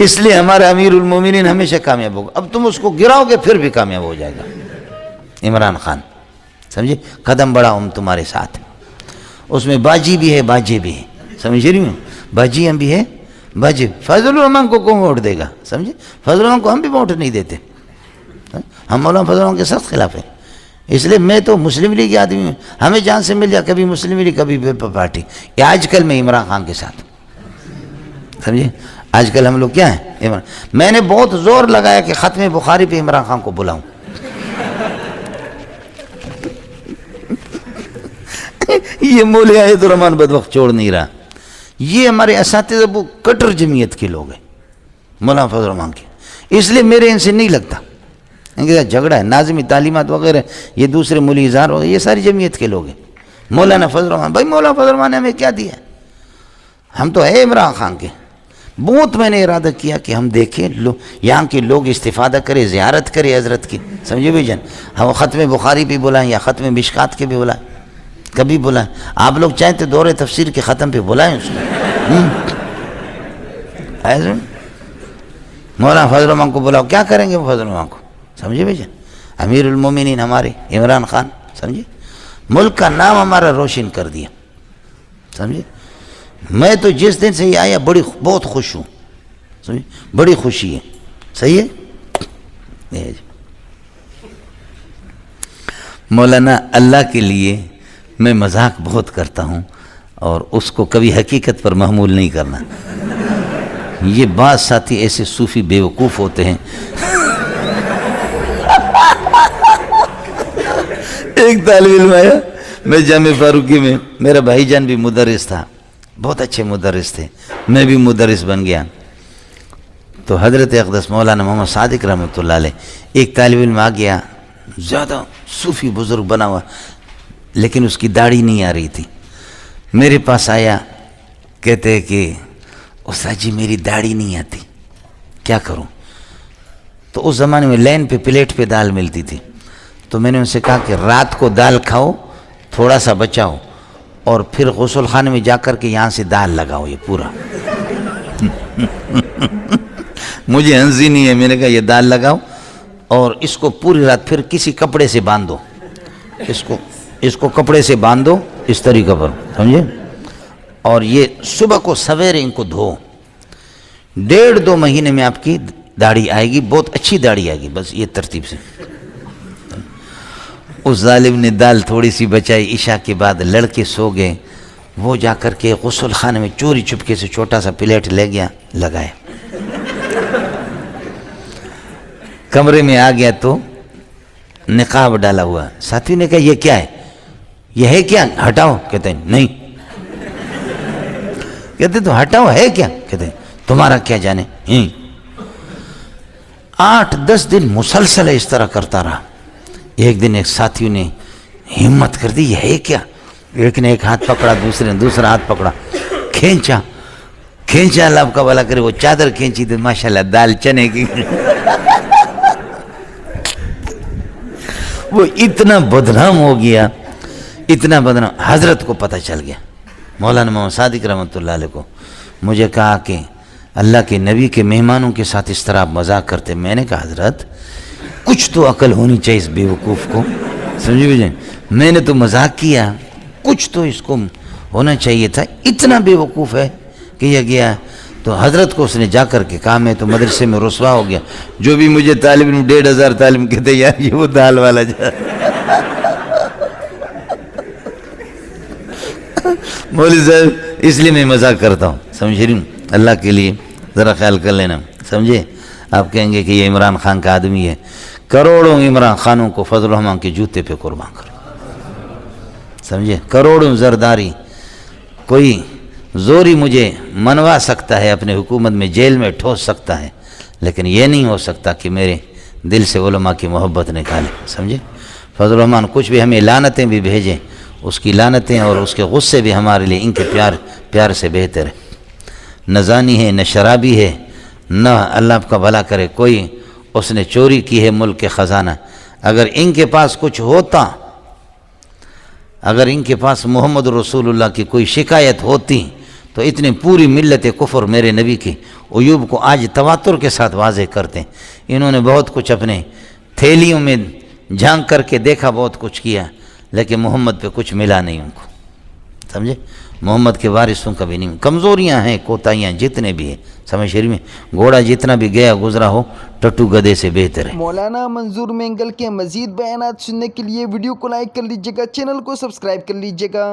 इसलिए हमारे अमीर उलमोमिन हमेशा कामयाब होगा। अब तुम उसको गिराओगे, फिर भी कामयाब हो जाएगा। इमरान खान, समझे? कदम बढ़ाओ हम तुम्हारे साथ। उसमें बाजी भी है, बाजे भी है। समझ रही हूँ? बाजी हम भी है, बाजी। फजल रहमान को कौन वोट देगा? समझे? फजल रहमान को हम भी वोट नहीं देते? हम मौलाना फजल रहमान के सख्त खिलाफ हैं। इसलिए मैं तो मुस्लिम लीग आदमी हूँ। हमें जान से मिल जाए, कभी मुस्लिम लीग, कभी पार्टी। आजकल मैं इमरान खान के साथ। समझे? आजकल हम लोग क्या हैं? इमरान मैंने बहुत ज़ोर लगाया कि ख़त्म बुखारी पे इमरान खान को बुलाऊं। ये मौल आयद रहमान बदवक्त छोड़ नहीं रहा। ये हमारे इस कटर जमीयत के लोग हैं, मौलाना फजल रहमान के। इसलिए मेरे इनसे नहीं लगता। इनके साथ झगड़ा है, नाजमी तालीमत वगैरह, ये दूसरे मूली इजहार वगैरह, ये सारी जमीयत के लोग हैं। मौलाना फजल रहमान भाई मौलाना फजल रहमान ने हमें क्या दिया? हम तो है इमरान खान के। बहुत मैंने इरादा किया कि हम देखें, लो, यहाँ के लोग इस्तीफ़ादा करें, ज़्यारत करें हज़रत की। समझे भाई जन? हम ख़त्म बुखारी भी बुलाएँ या ख़त्म बिशकात के भी बुलाएँ? कभी बुलाएँ? आप लोग चाहें तो दौरे तफसीर के ख़त्म पे बुलाएँ उसको। ऐसे मौलाना फजल को बुलाओ। क्या करेंगे वो फजल को? समझे भाई अमीरमिन हमारे, इमरान खान, समझे? मुल्क का नाम हमारा रोशन कर दिया। समझे? मैं तो जिस दिन से ये आया, बड़ी बहुत खुश हूँ। बड़ी खुशी है। सही है? मौलाना अल्लाह के लिए मैं मज़ाक बहुत करता हूँ और उसको कभी हकीकत पर महमूल नहीं करना। ये बात साथी ऐसे सूफी बेवकूफ़ होते हैं। एक तालब आया, मैं जाम फारूकी में, मेरा भाईजान भी मुदरिस था। बहुत अच्छे मुदरिस थे। मैं भी मुदरिस बन गया। तो हज़रत अकदस मौलाना मोहम्मद सादिक रहमत एक तालब इल्म आ गया। ज़्यादा सूफ़ी बुज़ुर्ग बना हुआ, लेकिन उसकी दाढ़ी नहीं आ रही थी। मेरे पास आया, कहते कि, उस्ताद जी, मेरी दाढ़ी नहीं आती। क्या करूँ? तो उस ज़माने में लाइन पे, प्लेट पे दाल मिलती थी। तो मैंने उनसे कहा कि, रात को दाल खाओ, थोड़ा सा बचाओ। और फिर गसल खाने में जाकर के यहाँ से दाल लगाओ, ये पूरा। मुझे हँसी नहीं है, मैंने कहा, ये दाल लगाओ और इसको पूरी रात फिर किसी कपड़े से बांधो। इसको इसको कपड़े से बांधो, इस तरीके पर, समझे? और ये सुबह को सवेरे इनको धो। डेढ़ दो महीने में आपकी दाढ़ी आएगी, बहुत अच्छी दाढ़ी आएगी, बस ये तरतीब से। उस जालिम ने दाल थोड़ी सी बचाई, ईशा के बाद लड़के सो गए। वो जाकर के गसल खाने में चोरी चुपके से छोटा सा प्लेट ले गया, लगाया। कमरे में आ गया तो निकाब डाला हुआ। साथी ने कहा, ये क्या है? ये है क्या? हटाओ। कहते हैं, नहीं। कहते तो हटाओ, है क्या? कहते हैं, तुम्हारा क्या जाने? ही आठ दस दिन मुसलसल इस तरह करता रहा। एक दिन एक साथियों ने हिम्मत कर दी है क्या? एक ने एक हाथ पकड़ा, दूसरे ने दूसरा हाथ पकड़ा। खींचा खींचा, अल्लाह का वाला करे, वो चादर खींची तो माशाल्लाह, दाल चने की वो इतना बदनाम हो गया, इतना बदनाम, हज़रत को पता चल गया। मौलाना मोहम्मद सादिक रहमत को, मुझे कहा कि अल्लाह के नबी के मेहमानों के साथ इस तरह मज़ाक करते मैंने कहा, हज़रत कुछ तो अकल होनी चाहिए इस बेवकूफ़ को। समझे भैया मैंने तो मज़ाक किया। कुछ तो इसको होना चाहिए था। इतना बेवकूफ़ है कि यह गया। तो हज़रत को उसने जा कर के कहा, मैं तो मदरसे में रसवा हो गया। जो भी मुझे तालिम डेढ़ हज़ार तालिम कहते यार ये वो दाल वाला जा मौली साहब, इसलिए मैं मज़ाक करता हूँ। समझ रही हूँ अल्लाह के लिए ज़रा ख्याल कर लेना। समझे? आप कहेंगे कि ये इमरान खान का आदमी है। करोड़ों इमरान खानों को फजल रहमान के जूते पे कुर्बान करो। समझे? करोड़ों जरदारी। कोई जोरी मुझे मनवा सकता है, अपने हुकूमत में जेल में ठोस सकता है, लेकिन ये नहीं हो सकता कि मेरे दिल से उलमा की मोहब्बत निकाले। समझे? फजल रहमान कुछ भी हमें लानतें भी भेजें, उसकी लानतें और उसके गुस्से भी हमारे लिए इनके प्यार प्यार से बेहतर है। न जानी है, न शराबी है, न अल्लाह का भला करे, कोई उसने चोरी की है मुल्क के ख़जाना। अगर इनके पास कुछ होता, अगर इनके पास मोहम्मद रसूलुल्लाह की कोई शिकायत होती तो इतनी पूरी मिलत कुफर मेरे नबी की अयूब को आज तवातुर के साथ वाजे करते। इन्होंने बहुत कुछ अपने थैलियों में झाँक करके देखा, बहुत कुछ किया, लेकिन मोहम्मद पे कुछ मिला नहीं उनको। समझे? मोहम्मद के वारिसों का भी नहीं। कमज़ोरियाँ हैं, कोताहियाँ जितने भी हैं समय शरीर में। घोड़ा जितना भी गया, गुजरा हो, टट्टू गधे से बेहतर है। मौलाना मंजूर मेंगल के मजीद बयान सुनने के लिए वीडियो को लाइक कर लीजिएगा, चैनल को सब्सक्राइब कर लीजिएगा।